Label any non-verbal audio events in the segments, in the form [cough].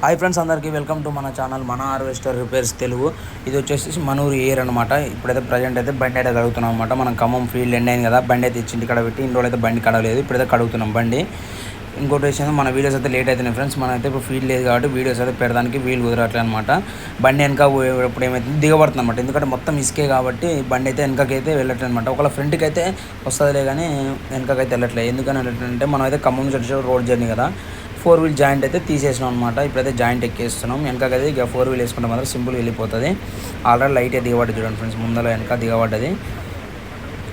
Hi friends అందరికీ welcome to మన channel మన హార్వెస్టర్ రిపేర్స్ తెలుగు. ఇది వచ్చేసి మనూరు ఎయిర్ అనమాట ఇప్పుడైతే ప్రజెంట్ అయితే బండి అయితే కడుగుతున్నాం అనమాట మనం ఖమ్మం ఫీల్డ్ ఎండ్ అయింది కదా బండి అయితే ఇచ్చింటి కడ పెట్టి ఇంట్లో అయితే బండి కడగలేదు. ఇప్పుడైతే కడుగుతున్నాం బండి. ఇంకోటి విషయం మన వీడియోస్ అయితే లేట్ అవుతున్నాయి ఫ్రెండ్స్ మనం అయితే ఇప్పుడు ఫీల్డ్ లేదు కాబట్టి వీడియోస్ అయితే పెడడానికి వీలు కుదరట్లే అనమాట బండి వెనక పోయేటప్పుడు ఏమైతుంది? దిగబడుతుంది అనమాట ఎందుకంటే మొత్తం ఇసుకే కాబట్టి బండి అయితే వెనకకైతే వెళ్ళట్లేదు అనమాట ఒకవేళ ఫ్రంట్కి అయితే వస్తుందిలే కానీ వెనకకైతే వెళ్ళట్లేదు. ఎందుకని వెళ్ళట్లంటే మనం అయితే ఖమ్మం చుట్టూ రోడ్ జర్నీ కదా. ఫోర్ వీల్ జాయింట్ అయితే తీసేసినాం అనమాట ఇప్పుడైతే జాయింట్ ఎక్కేస్తున్నాం. వెనకకైతే ఇక ఫోర్ వీల్ వేసుకుంటే మాత్రం సింపుల్ వెళ్ళిపోతుంది. ఆల్రెడీ లైట్ అయితే దిగబడ్డది చూడండి ఫ్రెండ్స్ ముందర వెనక దిగబడ్డది.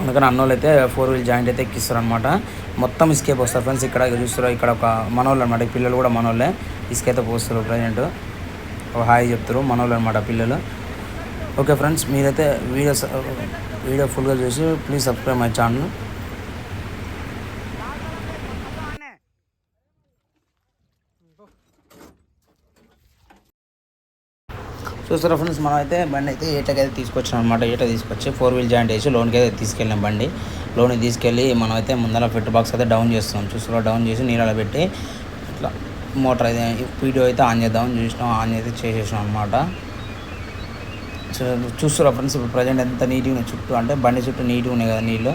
అందుకని అన్నోళ్ళు అయితే ఫోర్ వీల్ జాయింట్ అయితే ఎక్కిస్తారు అనమాట మొత్తం ఇసుకేపు వస్తారు ఫ్రెండ్స్ ఇక్కడ చూస్తారు ఇక్కడ ఒక మనోళ్ళు అనమాట పిల్లలు కూడా మనోళ్ళే. ఇసుకైతే పోస్తారు ప్రజెంట్ ఒక హాయ్ చెప్తారు మనోళ్ళు అనమాట పిల్లలు. ఓకే ఫ్రెండ్స్ మీరైతే వీడియోస్ వీడియో ఫుల్గా చూసి ప్లీజ్ సబ్స్క్రైబ్ మై ఛానల్ చూస్తారా ఫ్రెండ్స్ మనం అయితే బండి అయితే ఏటకైతే తీసుకొచ్చాం అనమాట ఏట తీసుకొచ్చి ఫోర్ వీల్ జాయింట్ వేసి లోన్కి అయితే తీసుకెళ్ళాం బండి. లోన్ తీసుకెళ్ళి మనం అయితే ముందర ఫిట్ బాక్స్ అయితే డౌన్ చేస్తాం చూస్తారా డౌన్ చేసి నీళ్ళలో పెట్టి ఇట్లా మోటార్ అయితే వీడియో అయితే ఆన్ చేద్దామని చూసినాం ఆన్ అయితే చేసేసాం అనమాట చూస్తారా ఫ్రెండ్స్ ఇప్పుడు ప్రజెంట్ ఎంత నీట్గా ఉన్నాయి. చుట్టూ అంటే బండి చుట్టూ నీట్గా ఉన్నాయి కదా నీళ్ళు.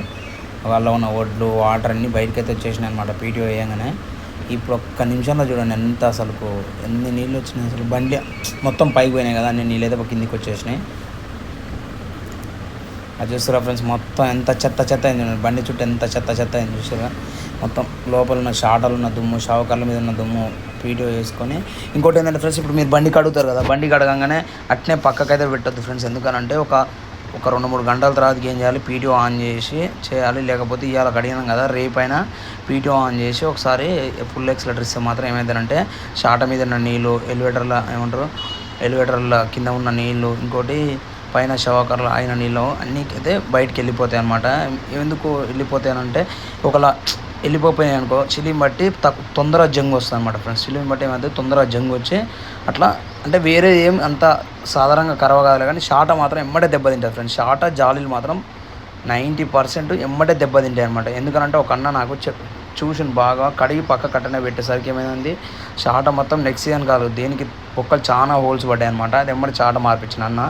వాళ్ళ ఉన్న ఒడ్లు వాటర్ అన్నీ బయటకు అయితే వచ్చేసినాయి అనమాట పీటీఓ వేయగానే. ఇప్పుడు ఒక్క నిమిషంలో చూడండి ఎంత అసలు ఎన్ని నీళ్ళు వచ్చినాయి అసలు. బండి మొత్తం పైకి పోయినాయి కదా నేను నీళ్ళైతే కిందికి వచ్చేసినాయి. అది చూస్తారా ఫ్రెండ్స్ మొత్తం ఎంత చెత్త చెత్త అయింది చూడండి. బండి చుట్టూ ఎంత చెత్త చెత్త అయింది చూస్తారా. మొత్తం లోపల ఉన్న షాటలు ఉన్న దుమ్ము షావకర్ల మీద ఉన్న దుమ్ము వీడియో వేసుకొని. ఇంకోటి ఏంటంటే ఫ్రెండ్స్ ఇప్పుడు మీరు బండి కడుగుతారు కదా బండి కడగంగానే అట్నే పక్కకైతే పెట్టద్దు ఫ్రెండ్స్ ఎందుకనంటే ఒక ఒక రెండు మూడు గంటల తర్వాత ఏం చేయాలి? పీటీఓ ఆన్ చేసి చేయాలి. లేకపోతే ఇవాళ కడిగినాం కదా రేపైనా పీటీఓ ఆన్ చేసి ఒకసారి ఫుల్ ఎక్స్లెటర్ ఇస్తే మాత్రం ఏమైందంటే షాట మీద ఉన్న నీళ్ళు ఎలివేటర్ల ఏమంటారు? ఎలివేటర్ల కింద ఉన్న నీళ్ళు ఇంకోటి పైన షవాకర్లు అయిన నీళ్ళు అన్నీ అయితే బయటికి వెళ్ళిపోతాయి అనమాట ఎందుకు వెళ్ళిపోతాయనంటే ఒకలా వెళ్ళిపోయినాయి అనుకో చిలిని బట్టి తక్కువ తొందరగా జంగు వస్తుంది అనమాట ఫ్రెండ్స్ చిలిని బట్టి ఏమైతే తొందరగా జంగు వచ్చి అట్లా అంటే వేరే ఏం అంత సాధారణంగా కరవ కాదు కానీ షాట మాత్రం ఎమ్మటే దెబ్బతింటుంది ఫ్రెండ్స్ షాట జాలీలు మాత్రం నైంటీ పర్సెంట్ ఎమ్మటే దెబ్బతింటాయి అనమాట ఎందుకంటే ఒక అన్న నాకు చెప్ చూసిన బాగా కడిగి పక్క కట్టనే పెట్టేసరికి ఏమైంది షాట మొత్తం నెక్స్ట్ సీజన్ కాదు దేనికి ఒక్కలు చాలా హోల్స్ పడ్డాయి అనమాట అది ఎమ్మటి చాట మార్పించిన అన్న.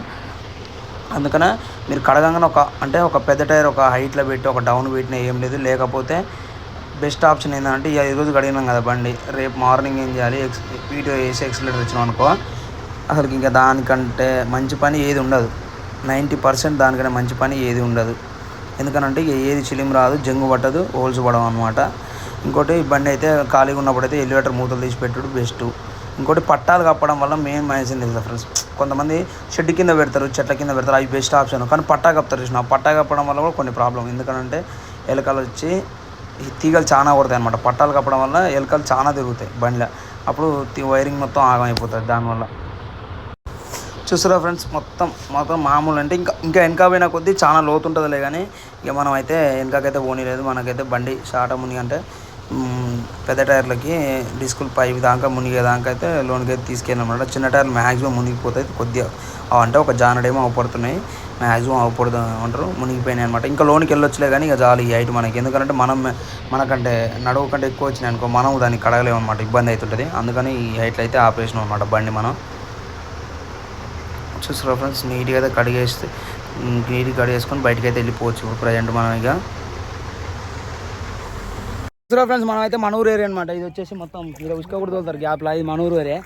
అందుకనే మీరు కడగంగానే ఒక అంటే ఒక పెద్ద టైర్ ఒక హైట్లో పెట్టి ఒక డౌన్ పెట్టిన ఏం లేదు. లేకపోతే బెస్ట్ ఆప్షన్ ఏంటంటే ఇక ఈరోజు కడిగినాం కదా బండి. రేపు మార్నింగ్ ఏం చేయాలి? ఎక్స్ వీడియో వేసి ఎక్సలేటర్ ఇచ్చినాం అనుకో అసలు ఇంకా దానికంటే మంచి పని ఏది ఉండదు. నైంటీ పర్సెంట్ దానికంటే మంచి పని ఏది ఉండదు. ఎందుకనంటే ఏది చిలిం రాదు జంగు పట్టదు హోల్స్ పడవు అనమాట ఇంకోటి ఈ బండి అయితే ఖాళీగా ఉన్నప్పుడు అయితే ఎలివేటర్ మూతలు తీసి పెట్టుడు బెస్ట్ ఇంకోటి పట్టాలు కప్పడం వల్ల మెయిన్ మైనస్ ఏంటి తెలుసా ఫ్రెండ్స్ కొంతమంది షెడ్ కింద పెడతారు చెట్ల కింద పెడతారు అవి బెస్ట్ ఆప్షన్ కానీ పట్టా కప్తారు చూసిన పట్టా కప్పడం వల్ల కూడా కొన్ని ప్రాబ్లం ఎందుకంటే ఎలకలు వచ్చి ఈ తీగలు చాలా కొడతాయి అనమాట పట్టాలు కప్పడం వల్ల ఎలుకలు చాలా తిరుగుతాయి బండిలో. అప్పుడు వైరింగ్ మొత్తం ఆగమైపోతుంది దానివల్ల చూసారా ఫ్రెండ్స్ మొత్తం మొత్తం మామూలు అంటే ఇంకా ఇంకా వెనక పోయిన కొద్దీ చాలా లోతు ఉంటుందిలే కానీ ఇక మనం అయితే వెనకకైతే పోనీలేదు. మనకైతే బండి షార్ట్ మునిగి అంటే పెద్ద టైర్లకి డిస్కుల్ పైపు దాకా మునిగే దాకా అయితే లోన్కి అయితే తీసుకెళ్ళినమాట చిన్న టైర్లు మ్యాక్సిమం మునిగిపోతాయి కొద్దిగా. అంటే ఒక జానడేమో అవపడుతున్నాయి. మ్యాక్సిమం అవపడదు అంటారు. మునిగిపోయినాయి అనమాట ఇంకా లోనికి వెళ్ళొచ్చులే కానీ ఇక చాలు ఈ హైట్ మనకి. ఎందుకంటే మనం మనకంటే నడవ కంటే ఎక్కువ వచ్చినాయి అనుకో మనం దాన్ని కడగలేము అనమాట ఇబ్బంది అవుతుంటుంది. అందుకని ఈ హైట్లో అయితే ఆపరేషన్ అనమాట బండి మనం. చూసారా ఫ్రెండ్స్? నీట్గా అయితే కడిగేస్తే నీట్గా కడిగేసుకొని బయటకు అయితే వెళ్ళిపోవచ్చు. ఇప్పుడు ప్రజెంట్ మనం ఇక చూసారా ఫ్రెండ్స్ మనం అయితే మనూరు ఏరియా అనమాట ఇది వచ్చేసి మొత్తం ఇక్కడ ఉసుక కూడా తోలుతారు గ్యాప్లో ఇది మనూరు ఏరియా.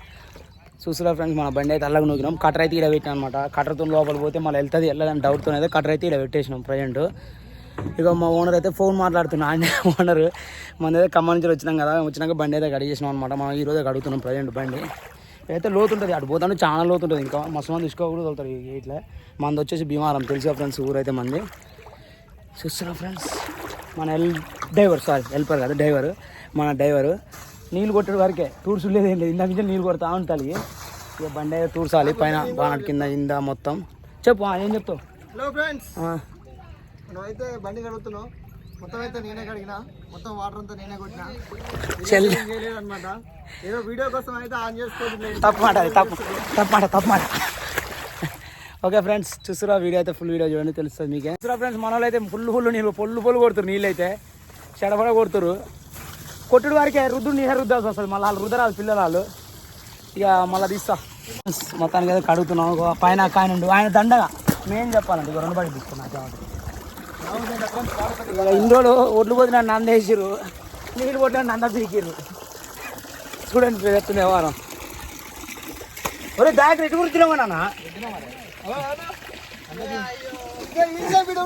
చూసారా ఫ్రెండ్స్ మన బండి అయితే అల్లగా నూకినాం. కటర్ అయితే ఇక్కడ పెట్టినాం అనమాట కట్టర్తో లోపల పోతే మళ్ళీ వెళ్తుంది వెళ్ళదని డౌట్తో అయితే కటర్ అయితే ఇక్కడ పెట్టేసినాం ప్రజెంట్. ఇక మా ఓనర్ అయితే ఫోన్ మాట్లాడుతున్నా. ఆయన ఓనర్ మన అయితే ఖమ్మం నుంచి వచ్చినాం కదా వచ్చినాక బండి అయితే కడిగేసినాం అనమాట మనం ఈ రోజే కడుగుతున్నాం ప్రజెంట్ బండి. అయితే లోతు ఉంటుంది అటు పోతాను చాలా లోతు ఉంటుంది. ఇంకా మస్తు మంది ఇసుక కూడా తోలుతారు ఈ ఇట్లా. మంది వచ్చేసి భీమారం తెలుసా ఫ్రెండ్స్ ఊరైతే మంది. చూస్తారా ఫ్రెండ్స్. మన ఎల్ డ్రైవర్ సారీ హెల్పర్ కాదు డ్రైవర్ మన డ్రైవర్. నీళ్ళు కొట్టడం వరకే టూర్స్ లేదు ఏం లేదు. ఇందాక నుంచి నీళ్ళు కొడతా ఉంటాలి ఇక బండి అయితే టూర్సాలి పైన బాగా కింద ఇంద మొత్తం. చెప్పు ఏం చెప్తావు? హలో ఫ్రెండ్స్ అయితే బండి కడుగుతున్నాం. మొత్తం అయితే నేనే కడిగిన. మొత్తం వాటర్ అంతా నేనే కొట్టిన. చేయలేదు అనమాట ఏదో వీడియో కోసం అయితే ఆన్ చేసుకోవట్లేదు తప్పు మాట అది తప్పు. తప్పు మాట తప్పు మాట. ఓకే ఫ్రెండ్స్ చూస్తురా వీడియో అయితే ఫుల్ వీడియో చూడండి తెలుస్తుంది మీకే. చూస్తురా ఫ్రెండ్స్ మన అయితే ఫుల్ ఫుల్ నీళ్ళు పొల్లు పొల్లు కొడుతారు నీళ్ళు అయితే చెడపడ కొడుతారు. కొట్టుడు వారికి రుద్దుడు నీళ్ళ రుద్దాల్సి వస్తుంది. మళ్ళీ వాళ్ళు రుద్దరాలు పిల్లలు వాళ్ళు ఇక మళ్ళీ తీస్తా. మొత్తానికి అయితే కడుగుతున్నాం. ఒక పైన కాయన ఉండు. ఆయన దండగా. మేం చెప్పాలండి ఇక రెండు బడి తీసుకున్నా ఇవాళ ఇండోడు ఒడ్లు పోతున్నా నందేసిరు నీళ్ళు కొట్టిన నంద తిరిగిరు చూడండి ఎత్తుంది వ్యవహారం. ఒరే దాకా ఎటు గుర్తున్నావు నాన్న? ఇంకా ఇంకా వీడు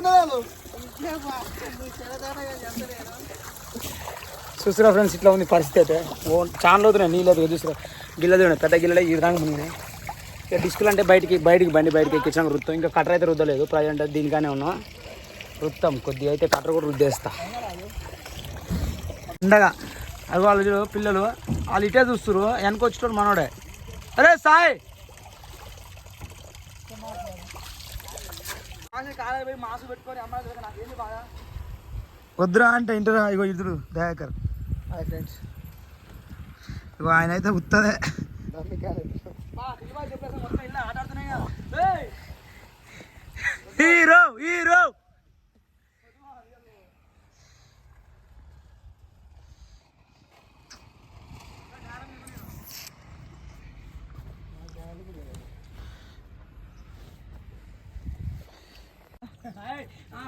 ఫ్రెండ్స్ ఇట్లా ఉంది పరిస్థితి అయితే. ఓ చాలా అవుతున్నాయి నీళ్ళు అయితే గిల్లదు గిల్లది ఉన్నాయి పెద్ద గిల్లలే ఈ విధంగా ఉన్నాయి ఇక డిస్కులు అంటే బయటికి బయటికి బండి బయటికి ఎక్కించాం రుత్తం ఇంకా కట్టర్ అయితే రుద్దలేదు ప్రజెంట్ దీనికానే ఉన్నాం. రుత్తం కొద్దిగా అయితే కట్టర్ కూడా రుద్దేస్తా. ఉండగా అది వాళ్ళు పిల్లలు వాళ్ళు ఇటే చూస్తున్నారు వెనక వచ్చేటోడు మనోడే. అరే సాయ్! మాసు పెట్టుకొని వద్దురా అంటే ఇంటరా ఇగో ఇద్దరు దయాకర్. హాయ్ ఫ్రెండ్స్ ఇగో ఆయన అయితే ఉత్తదే హీరో హీరో!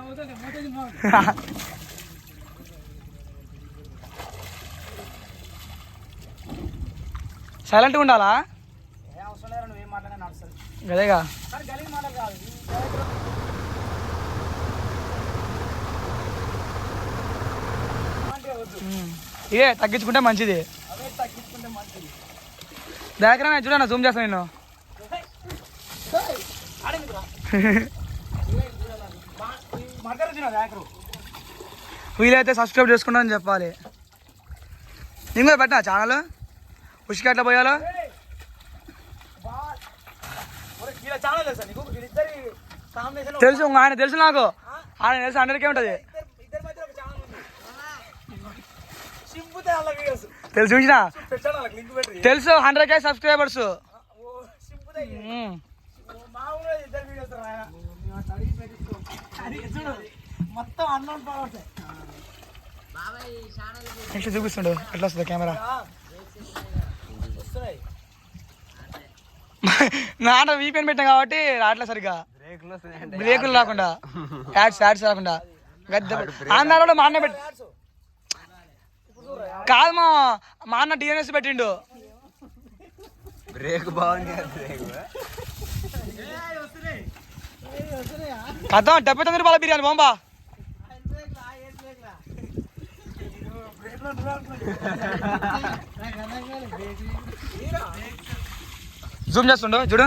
[laughs] సైలెంట్గా ఉండాలా? గదేగా? ఇదే తగ్గించుకుంటే మంచిది. దగ్గర చూడన్నా జూమ్ చేస్తాను నేను. [laughs] వీలైతే సబ్స్క్రైబ్ చేసుకుంటా అని చెప్పాలి. నేను కూడా పెట్టినా ఛానల్ ఉషికి ఎట్లా పోయాలో? తెలుసు ఆయన తెలుసు నాకు. ఆయన తెలుసు హండ్రెడ్కే ఉంటుంది. తెలుసు చూసినా? తెలుసు హండ్రెడ్ కే సబ్స్క్రైబర్స్ నెక్స్ట్ చూపిస్తుండు? ఎట్లా వస్తుంది కెమెరా? నాన్న వీపెన్ పెట్టాం కాబట్టి రావట్లేదు సరిగ్గా. బ్రేకులు రాకుండా యాడ్స్ యాడ్స్ రాకుండా. గద్దె ఆంధ్రాలో మా అన్న పెట్టి కాదు మా మా అన్న డిఎన్ఎస్ పెట్టిండు. బ్రేక్ బాగుంది కథం డెబ్బై తొమ్మిది రూపాయల బిర్యానీ బాంబా. జూమ్ చేస్తుండు చూడు.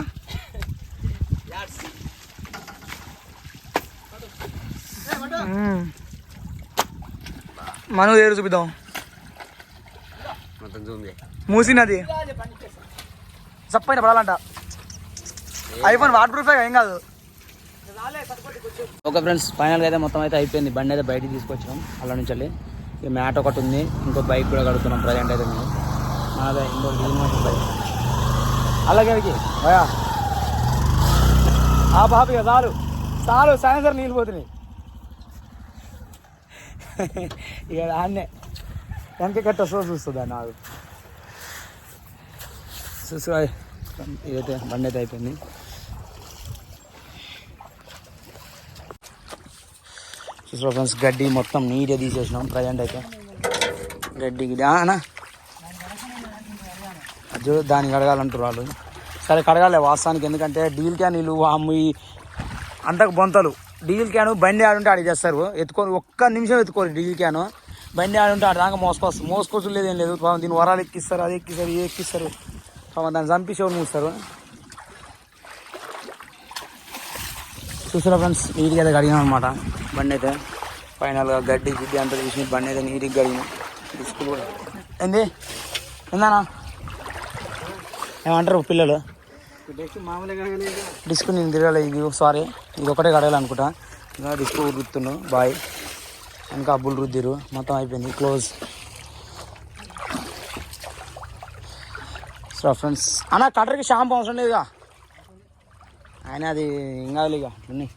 మనం ఏరు చూపిద్దాం. మొత్తం జూమ్ చేయి. మూసినది. చప్పైన పడాలంట. ఐఫోన్ వాటర్ ప్రూఫ్ ఏం కాదు. ఓకే ఫ్రెండ్స్ ఫైనల్గా అయితే మొత్తం అయితే అయిపోయింది. బండి అయితే బయటికి తీసుకొచ్చాం అలా నుంచి వెళ్ళి. ఈ మ్యాట్ ఒకటి ఉంది. ఇంకో బైక్ కూడా కడుగుతున్నాం ప్రజెంట్ అయితే మేము. నాదే ఇంకో డీల్ బైక్ అలాగే వికి భయా ఆ బాబు ఇక చాలు. చాలు సాయంత్రం నీళ్ళు పోతున్నాయి. ఇక దాన్నే. వెనక కట్ట సో చూస్తుందా నాకు చూసు ఇదైతే బండి అయితే అయిపోయింది. చూసారా ఫ్రెండ్స్ గడ్డి మొత్తం నీట్గా తీసేసినాం ప్రజెంట్ అయితే. గడ్డి గిడ్డి. అది దానికి కడగాలంటారు వాళ్ళు. సరే కడగాలి వాస్తవానికి ఎందుకంటే డీల్ క్యాన్ క్యానీలు అమ్మి అంతకు బొంతలు. డీజిల్ క్యాను బండి ఆడుంటే ఆడి చేస్తారు ఎత్తుకొని ఒక్క నిమిషం ఎత్తుకోరు డీజిల్ క్యాను. బండి ఆడుంటే ఆడి దాకా మోసుకొస్తారు మోసుకోవచ్చు లేదేం లేదు. పాపం దీని వరాలు ఎక్కిస్తారు అది ఎక్కిస్తారు ఇది ఎక్కిస్తారు. పాపం దాన్ని చంపించేవారు షోలు మూస్తారు. చూసారా ఫ్రెండ్స్ నీట్గా అయితే అనమాట బండి అయితే ఫైనల్గా గడ్డి గిడ్డి అంతా తీసి బండి అయితే నీటికి గడిగిన. డిస్కులు కూడా. ఏంది? ఏందన్నా? ఏమంటారు పిల్లలు? డిస్క్ నేను తిరగాలి ఇది సారీ ఇది ఒకటే కడగాలి అనుకుంటా ఇంకా డిస్క్ రుద్దును బాయ్. ఇంకా అబ్బులు రుద్దిరు. మొత్తం అయిపోయింది క్లోజ్. So friends. అన్న కట్టర్కి షాంపూ అవసరం లేదుగా. ఆయన అది ఇంకా ఇక ఉన్నాయి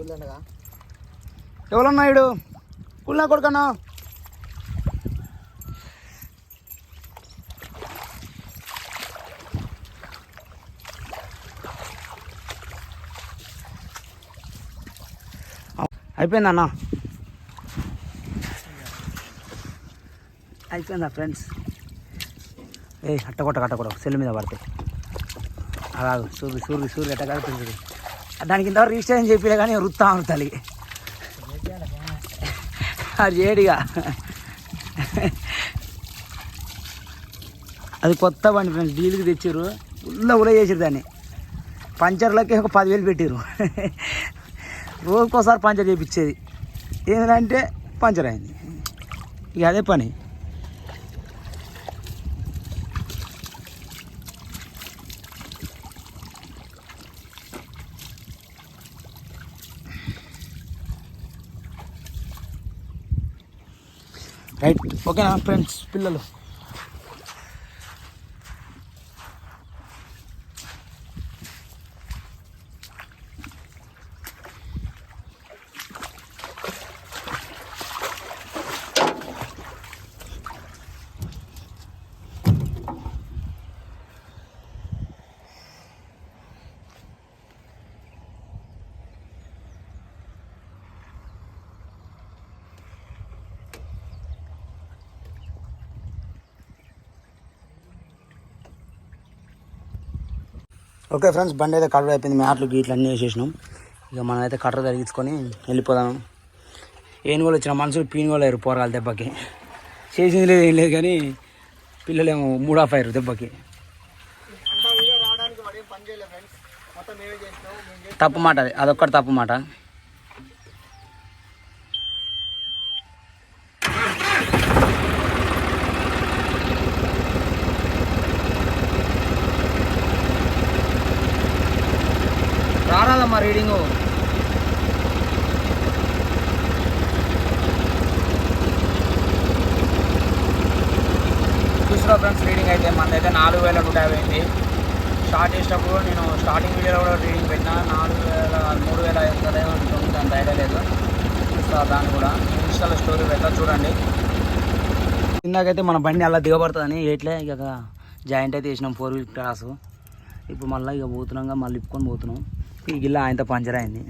ఉంది ఎవరన్నా ఇడు? కుళ్ళా కొడుకన్నా? అయిపోయిందా అయిపోయిందా ఫ్రెండ్స్? ఏ అట్ట కొట్ట కట్ట కొట్ట. సెల్ మీద పడతాయి అలా సూర్యుడు సూర్యు సూర్యుడు ఎట్ట కడుతుంది దానికి ఇంతవరకు రిజిస్ట్రేషన్ చెప్పిలే కానీ వృత్తా తల్లి. అది చేయడిగా. అది కొత్త బండి ఫ్రెండ్స్ డీల్కి తెచ్చారు ఉల్ల ఉల చేసారు దాన్ని. పంచర్లకి ఒక పదివేలు పెట్టారు రోజుకోసారి పంచర్ చేయించేది ఏంటంటే పంచర్ అయింది. ఇక అదే పని. రైట్ ఓకేనా ఫ్రెండ్స్ పిల్లలు. ఓకే ఫ్రెండ్స్ బండి అయితే కటర్ అయిపోయింది. మ్యాట్లు గీట్లు అన్నీ వేసేసినాం. ఇక మనం అయితే కటర్ తగిలించుకొని వెళ్ళిపోదాం. ఏనుగోలు వచ్చిన మనుషులు పీనుగోలు అయ్యారు పోరాలి దెబ్బకి. చేసింది లేదు ఏం లేదు కానీ పిల్లలేమో మూడ్ ఆఫ్ అయ్యారు దెబ్బకి తప్పు మాట అది. అదొక్కటి తప్పు మాట రారాదమ్మా రీడింగు చూసిన ఫ్రెండ్స్ రీడింగ్ అయితే మనదైతే నాలుగు వేల నూట యాభై అయింది స్టార్ట్ చేసేటప్పుడు నేను స్టార్టింగ్ వీడియోలో కూడా రీడింగ్ పెట్టినా నాలుగు వేల మూడు వేల ఐదు వందలు ఉంటుంది అంత ఐడియా లేదు. చూస్తా దాన్ని కూడా ఇన్స్టాలో స్టోరీ పెడతా చూడండి. ఇందాకైతే మన బండి అలా దిగబడుతుందని ఎట్లే ఇక జాయింట్ అయితే వేసినాం ఫోర్ వీల్ క్లాస్ ఇప్పుడు మళ్ళీ ఇక పోతున్నాం మళ్ళీ ఇప్పుకొని పోతున్నాం. ఈ గిల్ల ఆయనతో పంచర్ అయింది.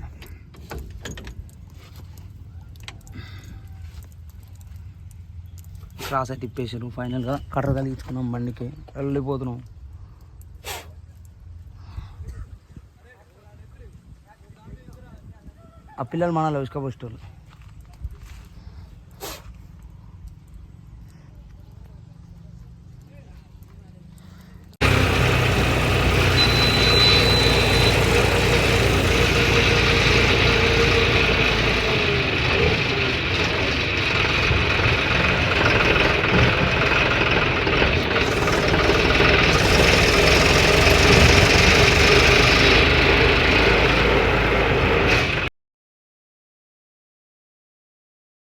క్రాస్ అయితే తిప్పేసారు ఫైనల్గా కర్ర కలిగించుకున్నాం బండికి. వెళ్ళిపోతున్నాం. ఆ పిల్లలు మనలో ఇసుకపోయేటోళ్ళు